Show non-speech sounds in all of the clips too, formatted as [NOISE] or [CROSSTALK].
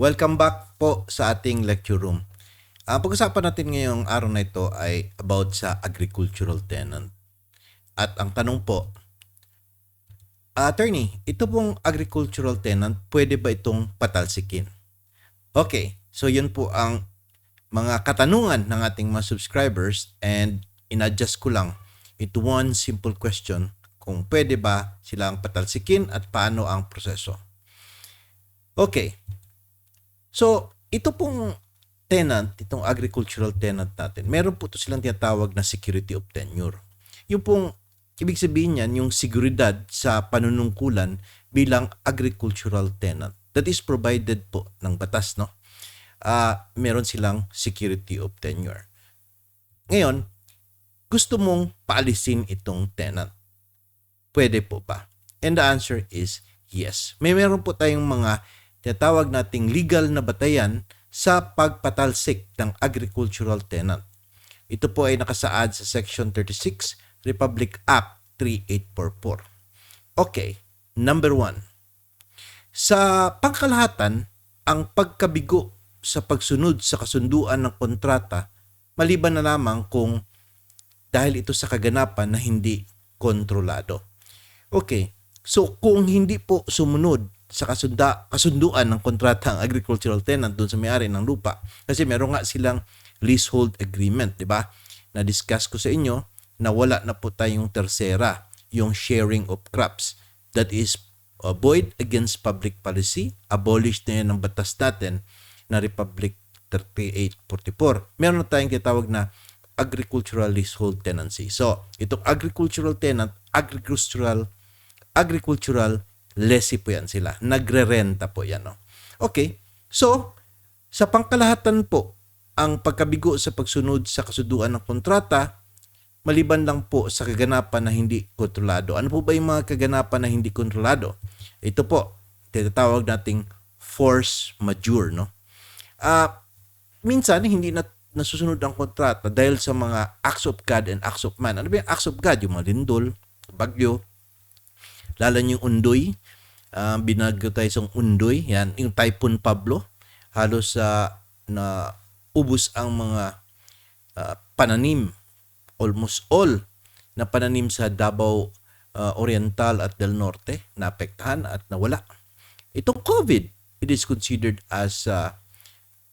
Welcome back po sa ating lecture room. Ang pag-usapan natin ngayong araw na ito ay about sa agricultural tenant. At ang tanong po, Attorney, ito pong agricultural tenant, pwede ba itong patalsikin? Okay, so yun po ang mga katanungan ng ating mga subscribers and in-adjust ko lang into one simple question kung pwede ba silang patalsikin at paano ang proseso. Okay, so ito pong tenant, itong agricultural tenant natin, meron po ito silang tinatawag na security of tenure. Yung pong, ibig sabihin niyan, yung seguridad sa panunungkulan bilang agricultural tenant. That is provided po ng batas, no? Ah, meron silang security of tenure. Ngayon, gusto mong paalisin itong tenant. Pwede po ba? And the answer is yes. May meron po tayong mga tinatawag nating legal na batayan sa pagpatalsik ng agricultural tenant. Ito po ay nakasaad sa Section 36, Republic Act 3844. Okay, number one. Sa pangkalahatan, ang pagkabigo sa pagsunod sa kasunduan ng kontrata maliban na lamang kung dahil ito sa kaganapan na hindi kontrolado. Okay, so kung hindi po sumunod sa kasunda, kasunduan ng kontrata ang agricultural tenant doon sa may-ari ng lupa. Kasi meron nga silang leasehold agreement, di ba? Na-discuss ko sa inyo na wala na po tayong tersera, yung sharing of crops. That is uh, void against public policy. Abolished na yan ng batas natin na Republic 3844. Meron na tayong kitawag na agricultural leasehold tenancy. So, itong agricultural tenant, agricultural agricultural lessee po yan sila. Nagre-renta po yan. No? Okay. So, sa pangkalahatan po, ang pagkabigo sa pagsunod sa kasuduan ng kontrata, maliban lang po sa kaganapan na hindi kontrolado. Ano po ba yung mga kaganapan na hindi kontrolado? Ito po, tinatawag nating force majeure. No? Ah, minsan, hindi na nasusunod ang kontrata dahil sa mga acts of God and acts of man. Ano ba yung acts of God? Yung mga lindol, bagyo, lalo yung undoy, uh, binagyo tayo sa undoy, yan, yung Typhoon Pablo, halos uh, na ubos ang mga uh, pananim, almost all na pananim sa Davao uh, Oriental at Del Norte, naapektahan at nawala. Itong COVID, it is considered as uh,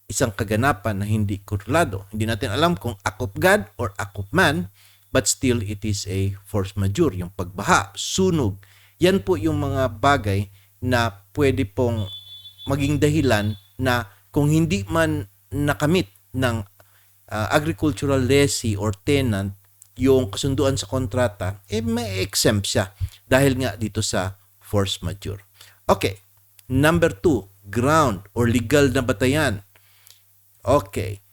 isang kaganapan na hindi kontrolado. Hindi natin alam kung act of God or act of man, but still it is a force majeure, yung pagbaha, sunog, yan po yung mga bagay na pwede pong maging dahilan na kung hindi man nakamit ng uh, agricultural lessee or tenant yung kasunduan sa kontrata, eh may exempt siya dahil nga dito sa force majeure. Okay. Number two, ground or legal na batayan. Okay.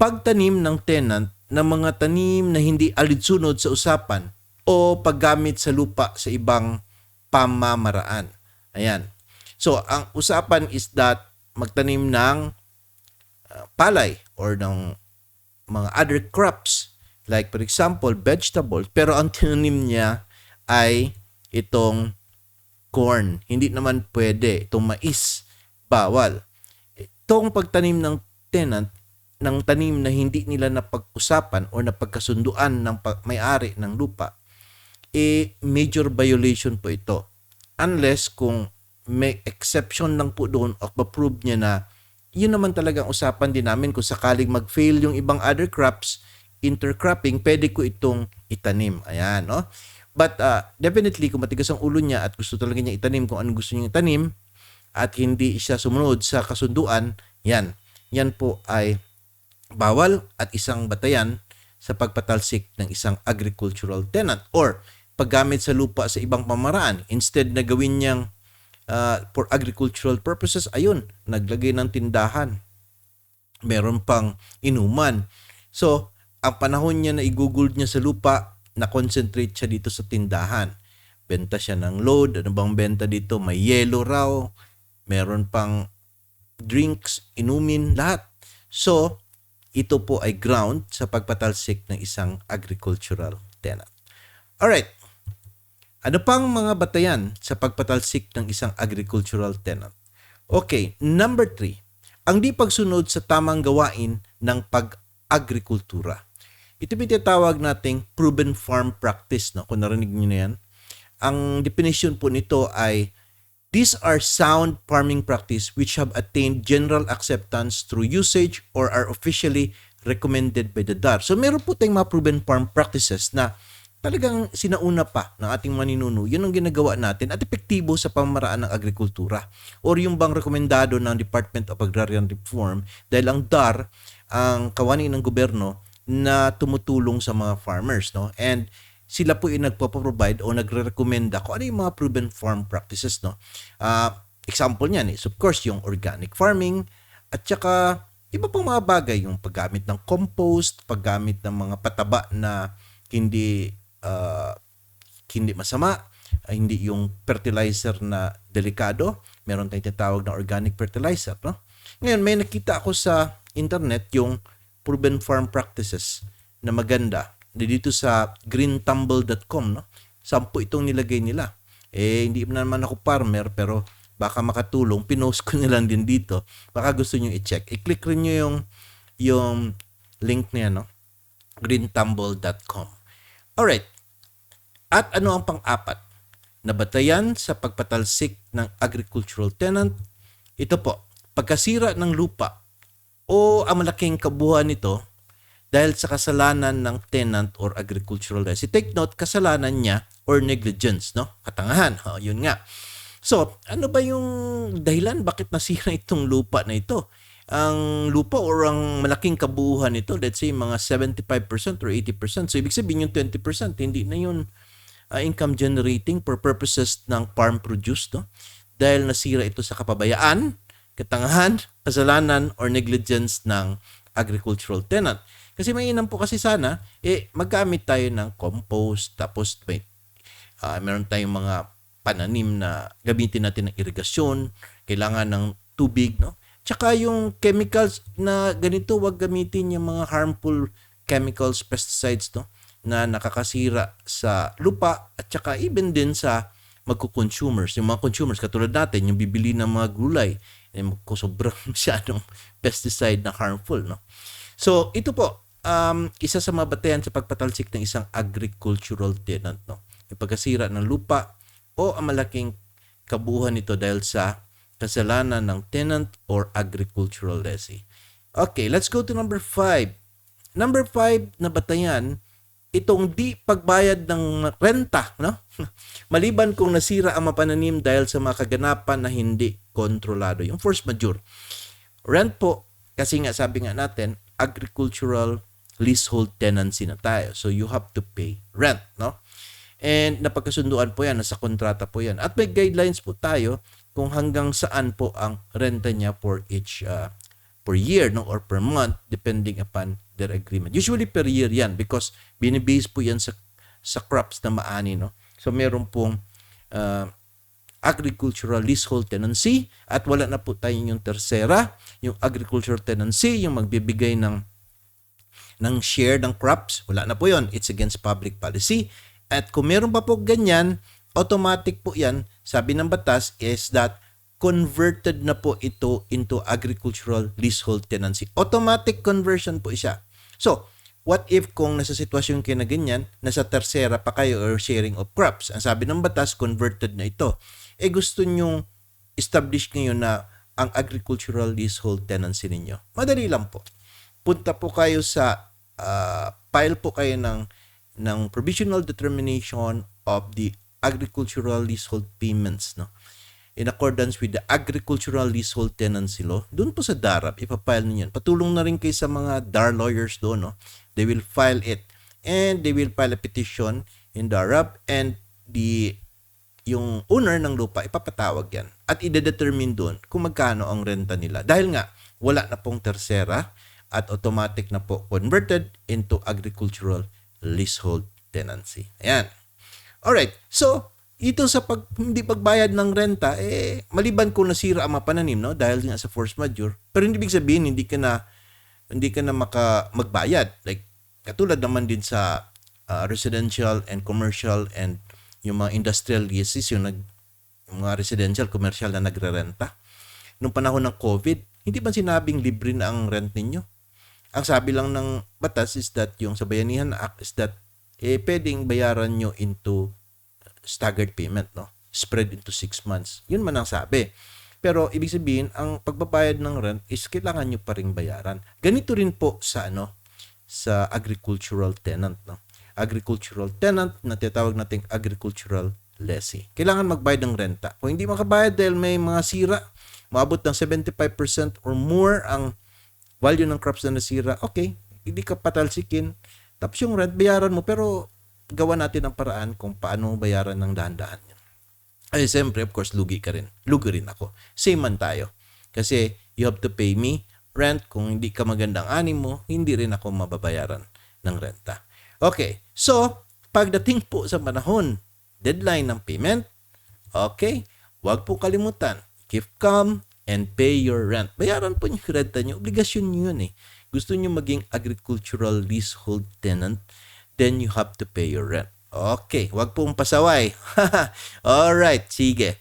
Pagtanim ng tenant ng mga tanim na hindi alidsunod sa usapan o paggamit sa lupa sa ibang pamamaraan. Ayan. So, ang usapan is that magtanim ng uh, palay or ng mga other crops. Like for example vegetables. Pero ang tinanim niya ay itong corn. Hindi naman pwede. Itong mais. Bawal. Itong pagtanim ng tenant ng tanim na hindi nila napag-usapan o napagkasunduan ng may-ari ng lupa eh major violation po ito. Unless kung may exception lang po doon o ma-prove niya na yun naman talagang usapan din namin kung sakaling mag-fail yung ibang other crops, intercropping, pwede ko itong itanim. Ayan, no? But uh, definitely, kung matigas ang ulo niya at gusto talaga niya itanim kung ano gusto niya itanim at hindi siya sumunod sa kasunduan, yan. Yan po ay bawal at isang batayan sa pagpatalsik ng isang agricultural tenant or paggamit sa lupa sa ibang pamaraan. Instead na gawin niyang uh, for agricultural purposes, ayun, naglagay ng tindahan. Meron pang inuman. So, ang panahon niya na iguguld niya sa lupa, na-concentrate siya dito sa tindahan. Benta siya ng load. Ano bang benta dito? May yellow raw. Meron pang drinks, inumin, lahat. So, ito po ay ground sa pagpatalsik ng isang agricultural tenant. Alright, ano pang mga batayan sa pagpatalsik ng isang agricultural tenant? Okay, number three, ang di pagsunod sa tamang gawain ng pag-agrikultura. Ito tinatawag nating proven farm practice, no? Kung narinig niyo na yan. Ang definition po nito ay These are sound farming practice which have attained general acceptance through usage or are officially recommended by the DAR. So meron po tayong mga proven farm practices na talagang sinauna pa ng ating maninuno. Yun ang ginagawa natin at epektibo sa pamaraan ng agrikultura. Or yung bang rekomendado ng Department of Agrarian Reform dahil ang DAR ang kawani ng gobyerno na tumutulong sa mga farmers. No? And sila po yung nagpo-provide o nagre-recommenda kung ano yung mga proven farm practices. No? Uh, example niyan is of course yung organic farming at saka iba pang mga bagay, yung paggamit ng compost, paggamit ng mga pataba na hindi uh, hindi masama, uh, hindi yung fertilizer na delikado. Meron tayong tinatawag na organic fertilizer. No? Ngayon, may nakita ako sa internet yung proven farm practices na maganda dito sa greentumble.com, no? Sampu itong nilagay nila. Eh, hindi naman ako farmer, pero baka makatulong. Pinost ko [LAUGHS] nilang din dito. Baka gusto nyo i-check. I-click rin nyo yung, yung link niya, no? greentumble.com. Alright. At ano ang pang-apat? Nabatayan sa pagpatalsik ng agricultural tenant. Ito po, pagkasira ng lupa o ang malaking kabuuan nito dahil sa kasalanan ng tenant or agricultural Si Take note, kasalanan niya or negligence, no? Katangahan, oh, yun nga. So, ano ba yung dahilan bakit nasira [LAUGHS] itong lupa na ito? Ang lupa or ang malaking kabuuan nito, let's say mga 75% or 80%. So, ibig sabihin yung 20%, hindi na yun uh, income generating for purposes ng farm produce, no? Dahil nasira ito sa kapabayaan, katangahan, kasalanan, or negligence ng agricultural tenant. Kasi mainam po kasi sana, eh, maggamit tayo ng compost, tapos may, uh, meron tayong mga pananim na gamitin natin ng irigasyon, kailangan ng tubig, no? Tsaka yung chemicals na ganito, wag gamitin yung mga harmful chemicals, pesticides, no? Na nakakasira sa lupa at tsaka even din sa magko-consumers. Yung mga consumers, katulad natin, yung bibili ng mga gulay, eh, sobrang [LAUGHS] masyadong pesticide na harmful, no? So, ito po, um, isa sa mabatayan sa pagpatalsik ng isang agricultural tenant. No? Yung pagkasira ng lupa o ang malaking kabuuan nito dahil sa kasalanan ng tenant or agricultural lessee. Okay, let's go to number 5. Number 5 na batayan, itong di pagbayad ng renta, no? [LAUGHS] Maliban kung nasira ang mapananim dahil sa mga kaganapan na hindi kontrolado. Yung force majeure. Rent po, kasi nga sabi nga natin, agricultural leasehold tenancy na tayo. So you have to pay rent, no? And napagkasunduan po yan, nasa kontrata po yan. At may guidelines po tayo kung hanggang saan po ang renta niya for each uh, per year no or per month depending upon their agreement. Usually per year yan because binibase po yan sa sa crops na maani no. So meron pong uh, agricultural leasehold tenancy at wala na po tayo yung tersera, yung agricultural tenancy, yung magbibigay ng ng share ng crops, wala na po yon. It's against public policy. At kung meron pa po ganyan, automatic po yan, sabi ng batas is that converted na po ito into agricultural leasehold tenancy. Automatic conversion po siya. So, what if kung nasa sitwasyon kayo na ganyan, nasa tersera pa kayo or sharing of crops? Ang sabi ng batas, converted na ito. Eh gusto nyong establish ngayon na ang agricultural leasehold tenancy ninyo. Madali lang po. Punta po kayo sa uh, file po kayo ng ng provisional determination of the agricultural leasehold payments no? In accordance with the agricultural leasehold tenancy law doon po sa DARAP ipapile niyo yan patulong na rin kayo sa mga DAR lawyers doon no? They will file it. And they will file a petition in DARAP and the yung owner ng lupa ipapatawag yan. At ide-determine doon kung magkano ang renta nila. Dahil nga wala na pong tersera at automatic na po converted into agricultural leasehold tenancy. Ayan. Alright. So, ito sa pag, hindi pagbayad ng renta, eh, maliban kung nasira ang mapananim, no? Dahil nga sa force majeure. Pero hindi ibig sabihin, hindi ka na, hindi ka na maka, magbayad. Like, katulad naman din sa uh, residential and commercial and yung mga industrial leases, yung, nag, yung mga residential, commercial na nagre-renta. Nung panahon ng COVID, Hindi ba sinabing libre na ang rent ninyo? Ang sabi lang ng batas is that yung sa Bayanihan Act is that eh, pwedeng bayaran nyo into staggered payment, no? Spread into six months. Yun man ang sabi. Pero ibig sabihin, ang pagbabayad ng rent is kailangan nyo pa rin bayaran. Ganito rin po sa ano, sa agricultural tenant, no? Agricultural tenant na tinatawag nating agricultural lessee. Kailangan magbayad ng renta. Kung hindi makabayad dahil may mga sira, maabot ng 75% or more ang value ng crops na nasira, okay, hindi ka patalsikin. Tapos yung rent, bayaran mo, pero gawa natin ang paraan kung paano bayaran ng dahan-dahan. Ay, siyempre, of course, lugi ka rin. Lugi rin ako. Same man tayo. Kasi you have to pay me rent. Kung hindi ka magandang ani mo, hindi rin ako mababayaran ng renta. Okay. So, pagdating po sa panahon, deadline ng payment, okay, wag po kalimutan, keep calm and pay your rent. Bayaran po yung renta nyo. Obligasyon nyo yun eh. Gusto nyo maging agricultural leasehold tenant, then you have to pay your rent. Okay, wag pong pasaway. [LAUGHS] Alright, sige.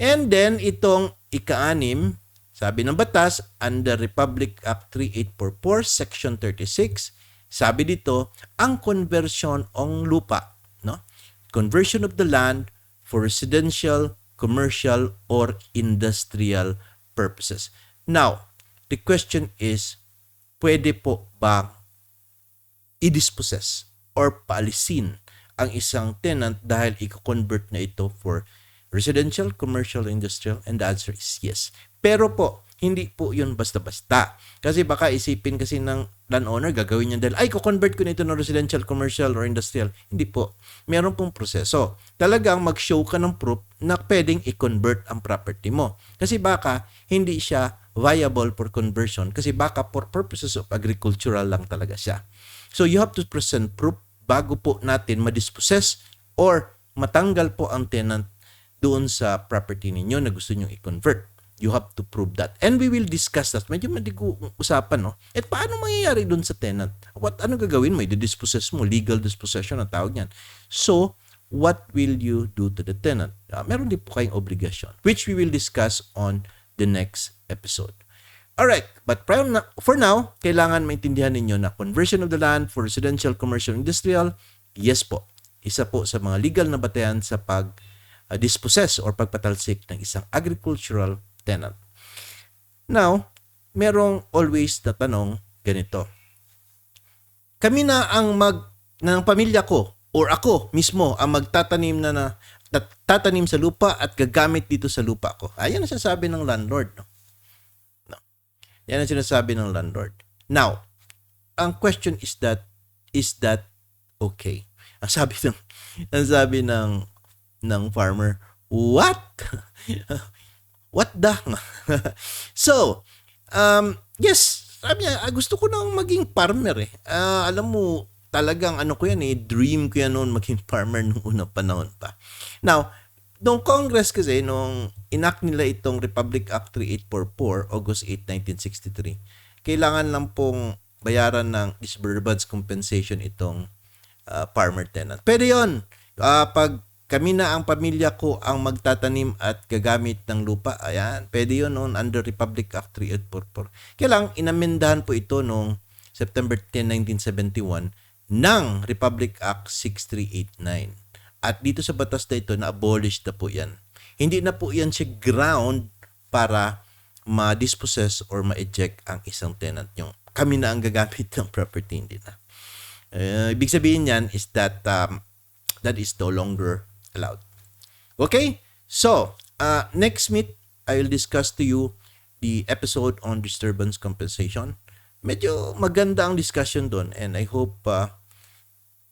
And then, itong ika-anim, sabi ng batas, under Republic Act 3844, Section 36, sabi dito, ang conversion ng lupa, no? Conversion of the land for residential, commercial, or industrial purposes. Now, the question is, pwede po ba i-dispossess or paalisin ang isang tenant dahil i-convert na ito for residential, commercial, industrial? And the answer is yes. Pero po, hindi po yun basta-basta. Kasi baka isipin kasi ng landowner, gagawin niya dahil, ay, ko-convert ko na ito ng residential, commercial, or industrial. Hindi po. Meron pong proseso. Talagang mag-show ka ng proof na pwedeng i-convert ang property mo. Kasi baka hindi siya viable for conversion kasi baka for purposes of agricultural lang talaga siya. So you have to present proof bago po natin madispossess or matanggal po ang tenant doon sa property ninyo na gusto nyo i-convert. You have to prove that. And we will discuss that. Medyo madigo usapan, no? At paano mangyayari doon sa tenant? What, ano gagawin mo? I-dispossess mo. Legal dispossession ang tawag niyan. So, what will you do to the tenant? Uh, meron din po kayong obligasyon, which we will discuss on the next episode. Alright, but prior na, for now, kailangan maintindihan ninyo na conversion of the land for residential, commercial, industrial, yes po. Isa po sa mga legal na batayan sa pag uh, dispossess or pagpatalsik ng isang agricultural tenant. Now, merong always na tanong ganito. Kami na ang mag ng pamilya ko or ako mismo ang magtatanim na na tat- tatanim sa lupa at gagamit dito sa lupa ko. Ayan ang sinasabi ng landlord. No? no. Yan ang sinasabi ng landlord. Now, ang question is that, is that okay? [LAUGHS] Ang sabi ng, ang sabi ng, ng farmer, what? [LAUGHS] what the? [LAUGHS] so, um, yes, sabi niya, ah, gusto ko nang maging farmer eh. Ah, alam mo, talagang ano ko yan eh, dream ko yan noon maging [LAUGHS] farmer nung unang panahon pa. Now, nung Congress kasi, nung enact nila itong Republic Act 3844, August 8, 1963, kailangan lang pong bayaran ng disturbance compensation itong uh, farmer tenant. Pero yon uh, pag kami na ang pamilya ko ang magtatanim at gagamit ng lupa, ayan, pwede yun noon under Republic Act 3844. Kailang inamendahan po ito noong September 10, 1971 ng Republic Act 6389. At dito sa batas na ito, na-abolish na po yan. Hindi na po yan siya ground para ma-dispossess or ma-eject ang isang tenant nyo. Kami na ang gagamit [LAUGHS] ng property, hindi na. Uh, ibig sabihin yan is that um, that is no longer allowed. Okay? So, uh, next meet, I will discuss to you the episode on disturbance compensation. Medyo maganda ang discussion doon and I hope uh,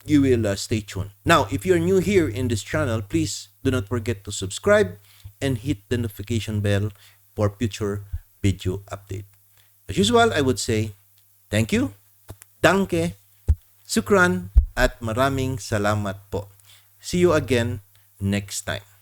you will uh, stay tuned. Now, if you're new here in this channel, please do not forget to subscribe and hit the notification bell for future video update. As usual, I would say thank you, danke, sukran, at maraming salamat po. See you again next time.